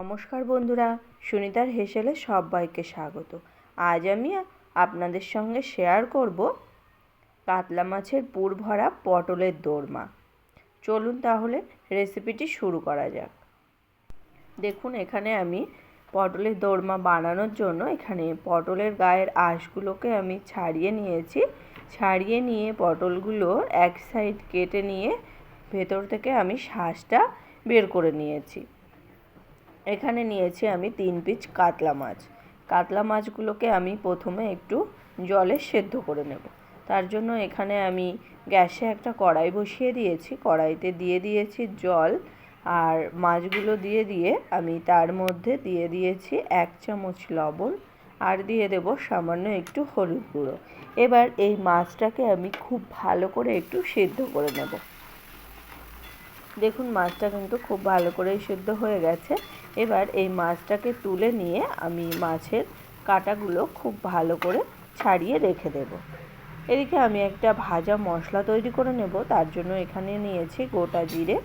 নমস্কার বন্ধুরা, সুনিতার হেসেলে সবাইকে স্বাগত। আজ আমি আপনাদের সঙ্গে শেয়ার করব কাতলা মাছের পুর ভরা পটলের দোরমা। চলুন তাহলে রেসিপিটি শুরু করা যাক। দেখুন, এখানে আমি পটলের দোরমা বানানোর জন্য এখানে পটলের গায়ের আঁশগুলোকে আমি ছাড়িয়ে নিয়েছি। ছাড়িয়ে নিয়ে পটলগুলো এক সাইড কেটে নিয়ে ভেতর থেকে আমি শ্বাসটা বের করে নিয়েছি। এখানে নিয়েছি আমি তিন পিচ কাতলা মাছ। কাতলা মাছগুলোকে আমি প্রথমে একটু জলে সেদ্ধ করে নেব। তার জন্য এখানে আমি গ্যাসে একটা কড়াই বসিয়ে দিয়েছি। কড়াইতে দিয়ে দিয়েছি জল আর মাছগুলো দিয়ে দিয়ে আমি তার মধ্যে দিয়ে দিয়েছি এক চামচ লবণ আর দিয়ে দেব সামান্য একটু হলুদ গুঁড়ো। এবার এই মাছটাকে আমি খুব ভালো করে একটু সেদ্ধ করে নেব। দেখুন মাছটা কিন্তু খুব ভালো করেই সেদ্ধ হয়ে গেছে। এবার এই মাছটাকে তুলে নিয়ে আমি মাছের কাটাগুলো খুব ভালো করে ছাড়িয়ে রেখে দেব। এদিকে আমি একটা ভাজা মশলা তৈরি করে নেব। তার জন্য এখানে নিয়েছি গোটা জিরে,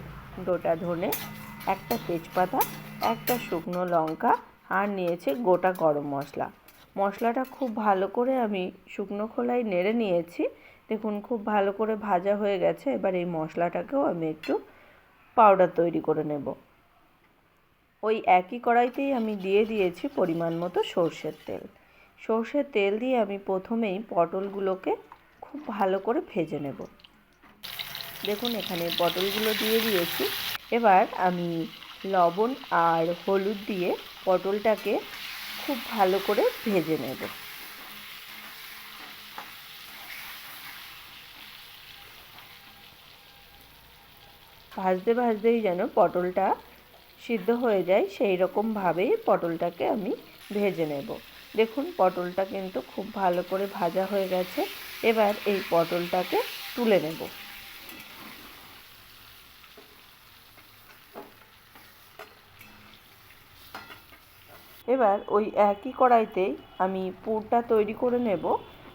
গোটা ধনে, একটা তেজপাতা, একটা শুকনো লঙ্কা আর নিয়েছি গোটা গরম মশলা। মশলাটা খুব ভালো করে আমি শুকনো খোলায় নেড়ে নিয়েছি। দেখুন খুব ভালো করে ভাজা হয়ে গেছে। এবার এই মশলাটাকেও আমি একটু পাউডার তৈরি করে নেব। ওই একই কড়াইতেই আমি দিয়ে দিয়েছি পরিমাণ মতো সর্ষের তেল। সর্ষের তেল দিয়ে আমি প্রথমেই পটলগুলোকে খুব ভালো করে ভেজে নেব। দেখুন, এখানে পটলগুলো দিয়ে দিয়েছি। এবার আমি লবণ আর হলুদ দিয়ে পটলটাকে খুব ভালো করে ভেজে নেব। ভাজতে ভাজতেই যেন পটলটা সিদ্ধ হয়ে যায়, সেই রকমভাবেই পটলটাকে আমি ভেজে নেব। দেখুন, পটলটা কিন্তু খুব ভালো করে ভাজা হয়ে গেছে। এবার এই পটলটাকে তুলে নেব। এবার ওই একই কড়াইতেই আমি পুরটা তৈরি করে নেব।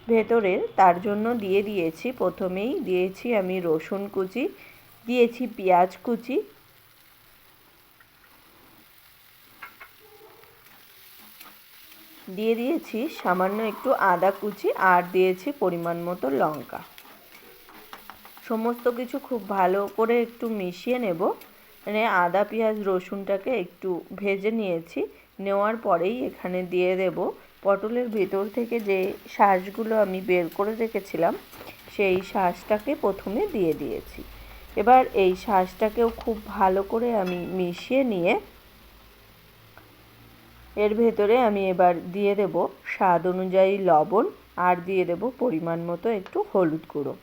ভেতরের তার জন্য দিয়ে দিয়েছি। প্রথমেই দিয়েছি আমি রসুন কুচি, দিয়েছি পেঁয়াজ কুচি দিয়ে দিয়েছি সামান্য একটু আদা কুচি আর দিয়েছি পরিমাণ মতো লঙ্কা। সমস্ত কিছু খুব ভালো করে একটু মিশিয়ে নেব। মানে আদা, পেঁয়াজ, রসুনটাকে একটু ভেজে নিয়েছি। নেওয়ার পরেই এখানে দিয়ে দেব পটলের ভেতর থেকে যে শাঁসগুলো আমি বের করে রেখেছিলাম, সেই শাঁসটাকে প্রথমে দিয়ে দিয়েছি। এবার এই শাঁসটাকেও খুব ভালো করে আমি মিশিয়ে নিয়ে এর ভেতরে আমি এবার দিয়ে দেব স্বাদ অনুযায়ী লবণ আর দিয়ে দেব পরিমাণ মতো একটু হলুদ গুঁড়ো।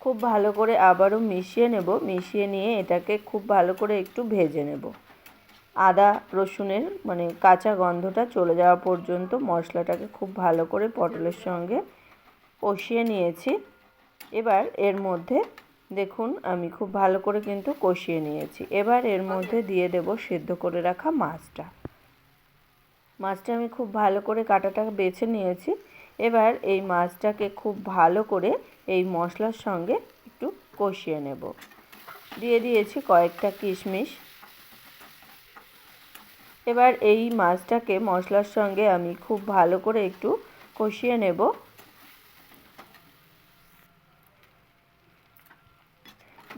খুব ভালো করে আবারও মিশিয়ে নেব, মিশিয়ে নিয়ে এটাকে খুব ভালো করে একটু ভেজে নেব। আদা, রসুনের মানে কাঁচা গন্ধটা চলে যাওয়া পর্যন্ত মশলাটাকে খুব ভালো করে পটলের সঙ্গে কষিয়ে নিয়েছি। এবার এর মধ্যে দেখুন, আমি খুব ভালো করে কিন্তু কষিয়ে নিয়েছি। এবার এর মধ্যে দিয়ে দেব সেদ্ধ করে রাখা মাছটা। মাছটা আমি খুব ভালো করে কাটাটা বেছে নিয়েছি। এবার এই মাছটাকে খুব ভালো করে এই মশলার সঙ্গে একটু কষিয়ে নেব। দিয়ে দিয়েছি কয়েকটা কিশমিশ। এবার এই মাছটাকে মশলার সঙ্গে আমি খুব ভালো করে একটু কষিয়ে নেব।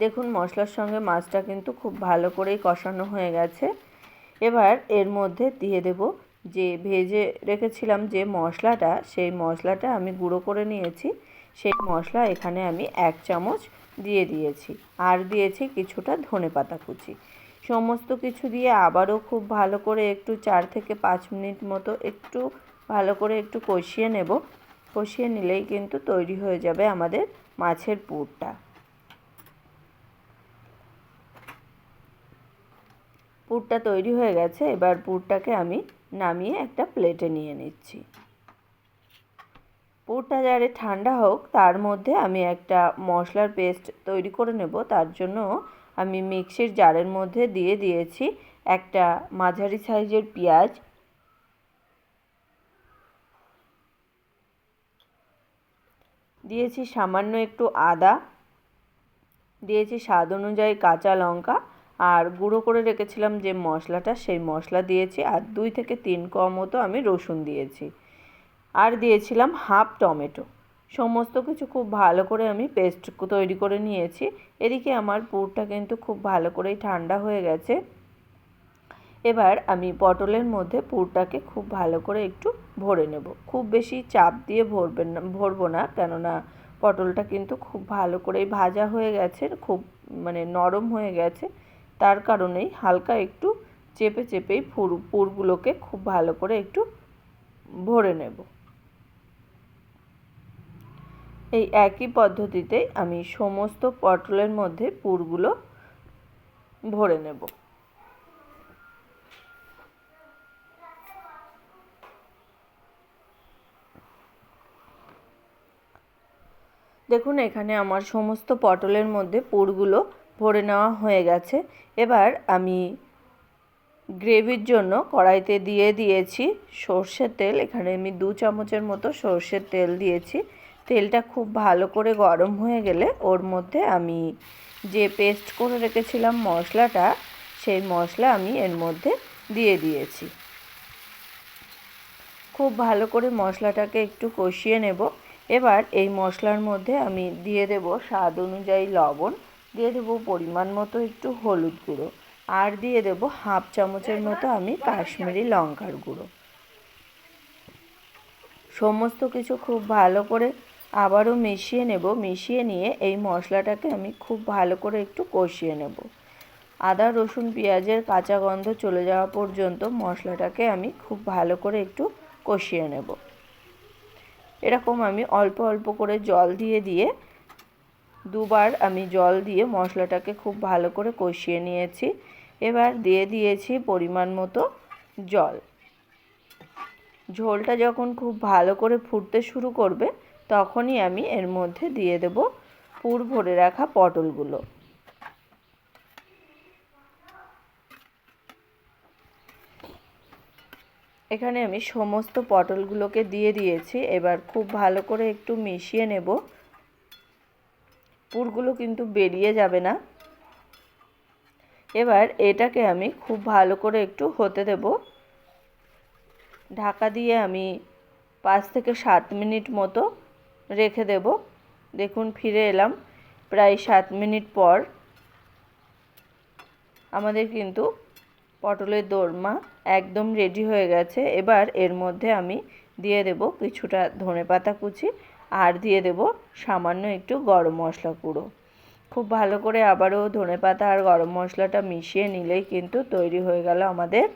দেখুন, মশলার সঙ্গে মাছটা কিন্তু খুব ভালো করেই কষানো হয়ে গেছে। এবার এর মধ্যে দিয়ে দেব যে ভেজে রেখেছিলাম যে মশলাটা, সেই মশলাটা আমি গুঁড়ো করে নিয়েছি। সেই মশলা এখানে আমি এক চামচ দিয়ে দিয়েছি। আর দিয়েছি কিছুটা ধনে পাতা কুচি। সমস্ত কিছু দিয়ে আবারও খুব ভালো করে একটু চার থেকে পাঁচ মিনিট মতো একটু ভালো করে একটু কষিয়ে নেব। কষিয়ে নিলেই কিন্তু তৈরি হয়ে যাবে আমাদের মাছের পুরটা। পুরটা তৈরি হয়ে গেছে, এবার পুরটাকে আমি নামিয়ে একটা প্লেটে নিয়ে নিচ্ছি। পুরটা যারে ঠান্ডা হোক, তার মধ্যে আমি একটা মশলার পেস্ট তৈরি করে নেব। তার জন্য আমি মিক্সির জারের মধ্যে দিয়ে দিয়েছি একটা মাঝারি সাইজের পেঁয়াজ। দিয়েছি সামান্য একটু আদা। দিয়েছি স্বাদ অনুযায়ী কাঁচা লঙ্কা। আর গুঁড়ো করে রেখেছিলাম যে মশলাটা, সেই মশলা দিয়েছি আর দুই থেকে তিন কোয়া মতো আমি রসুন দিয়েছি। আর দিয়েছিলাম হাফ টমেটো। সমস্ত কিছু খুব ভালো করে আমি পেস্ট তৈরি করে নিয়েছি। এদিকে আমার পুরটা কিন্তু খুব ভালো করেই ঠান্ডা হয়ে গেছে। এবার আমি পটলের মধ্যে পুরটাকে খুব ভালো করে একটু ভরে নেব। খুব বেশি চাপ দিয়ে ভরবেন না, ভরবো না, কেননা পটলটা কিন্তু খুব ভালো করেই ভাজা হয়ে গেছে, খুব মানে নরম হয়ে গেছে। তার কারণেই হালকা একটু চেপে চেপেই পুর, পুরগুলোকে খুব ভালো করে একটু ভরে নেব। এই একই পদ্ধতিতে আমি সমস্ত পটলের মধ্যে পুরগুলো ভরে নেব। দেখুন, এখানে আমার সমস্ত পটলের মধ্যে পুরগুলো ভরে নেওয়া হয়ে গেছে। এবার আমি গ্রেভির জন্য কড়াইতে দিয়ে দিয়েছি সর্ষের তেল। এখানে আমি দু চামচের মতো সর্ষের তেল দিয়েছি। তেলটা খুব ভালো করে গরম হয়ে গেলে ওর মধ্যে আমি যে পেস্ট করে রেখেছিলাম মশলাটা, সেই মশলা আমি এর মধ্যে দিয়ে দিয়েছি। খুব ভালো করে মশলাটাকে একটু কষিয়ে নেব। এবার এই মশলার মধ্যে আমি দিয়ে দেব স্বাদ অনুযায়ী লবণ। দিয়ে দেবো পরিমাণ মতো একটু হলুদ গুঁড়ো, আর দিয়ে দেবো হাফ চামচের মতো আমি কাশ্মীরি লঙ্কার গুঁড়ো। সমস্ত কিছু খুব ভালো করে আবারও মিশিয়ে নেব, মিশিয়ে নিয়ে এই মশলাটাকে আমি খুব ভালো করে একটু কষিয়ে নেব। আদা, রসুন, পেঁয়াজের কাঁচা গন্ধ চলে যাওয়া পর্যন্ত মশলাটাকে আমি খুব ভালো করে একটু কষিয়ে নেব। এরকম আমি অল্প অল্প করে জল দিয়ে দিয়ে দুবার আমি জল দিয়ে মশলাটাকে খুব ভালো করে কষিয়ে নিয়েছি। এবার দিয়ে দিয়েছি পরিমাণ মতো জল। ঝোলটা যখন খুব ভালো করে ফুটতে শুরু করবে, তখনই আমি এর মধ্যে দিয়ে দেব পুর ভরে রাখা পটলগুলো। এখানে আমি সমস্ত পটলগুলোকে দিয়ে দিয়েছি। এবার খুব ভালো করে একটু মিশিয়ে নেব। পুরগুলো কিন্তু বেরিয়ে যাবে না। এবার এটাকে আমি খুব ভালো করে একটু হতে দেব। ঢাকা দিয়ে আমি পাঁচ থেকে সাত মিনিট মতো রেখে দেব। দেখুন, ফিরে এলাম প্রায় সাত মিনিট পর। আমাদের কিন্তু পটলের দোরমা একদম রেডি হয়ে গেছে। এবার এর মধ্যে আমি দিয়ে দেব কিছুটা ধনে পাতা কুচি আর দিয়ে দেব সামান্য একটু গরম মশলা গুঁড়ো খুব ভালো করে আবারও ধনে পাতা আর গরম মশলাটা মিশিয়ে নিলেই কিন্তু তৈরি হয়ে গেল আমাদের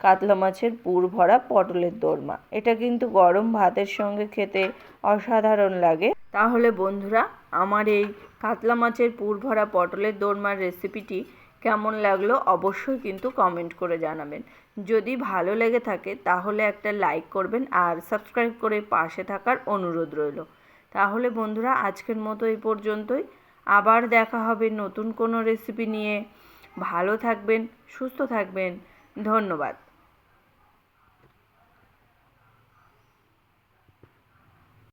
কাতলা মাছের পুর ভরা পটলের দোরমা। এটা কিন্তু গরম ভাতের সঙ্গে খেতে অসাধারণ লাগে। তাহলে বন্ধুরা, আমার এই কাতলা মাছের পুর ভরা পটলের দোরমার রেসিপিটি কেমন লাগল অবশ্যই কিন্তু কমেন্ট করে জানাবেন। যদি ভালো লেগে থাকে, তাহলে একটা লাইক করবেন আর সাবস্ক্রাইব করে পাশে থাকার অনুরোধ রইল। তাহলে বন্ধুরা, আজকের মতো এই পর্যন্তই। আবার দেখা হবে নতুন কোনো রেসিপি নিয়ে। ভালো থাকবেন, সুস্থ থাকবেন। ধন্যবাদ।